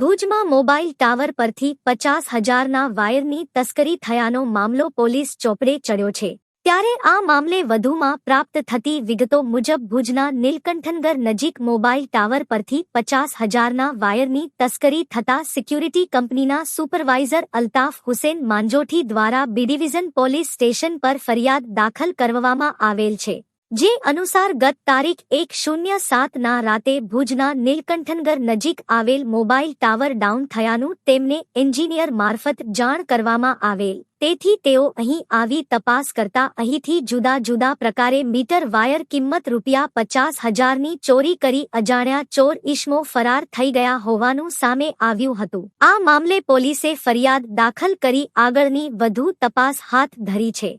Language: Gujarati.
ભુજમાં મોબાઈલ ટાવર પરથી પચાસ હજારના વાયરની તસ્કરી થયાનો મામલો પોલીસ ચોપડે ચડ્યો છે. ત્યારે આ મામલે વધુમાં પ્રાપ્ત થતી વિગતો મુજબ ભુજના નીલકંઠનગર નજીક મોબાઈલ ટાવર પરથી પચાસ હજારના વાયરની તસ્કરી થતા સિક્યુરિટી કંપનીના સુપરવાઇઝર અલ્તાફ હુસેન માંજોઠી દ્વારા બી ડિવિઝન પોલીસ સ્ટેશન પર ફરિયાદ દાખલ કરવામાં આવેલ છે. જે અનુસાર ગત તારીખ એક શૂન્ય સાતના રાતે ભુજના નીલકંઠનગર નજીક આવેલ મોબાઈલ ટાવર ડાઉન થયાનું તેમને એન્જિનિયર મારફત જાણ કરવામાં આવેલ. તેથી તેઓ અહીં આવી તપાસ કરતા અહીંથી જુદા જુદા પ્રકારે મીટર વાયર કિંમત રૂપિયા પચાસ હજારની ચોરી કરી અજાણ્યા ચોર ઇશ્મો ફરાર થઈ ગયા હોવાનું સામે આવ્યું હતું. આ મામલે પોલીસે ફરિયાદ દાખલ કરી આગળની વધુ તપાસ હાથ ધરી છે.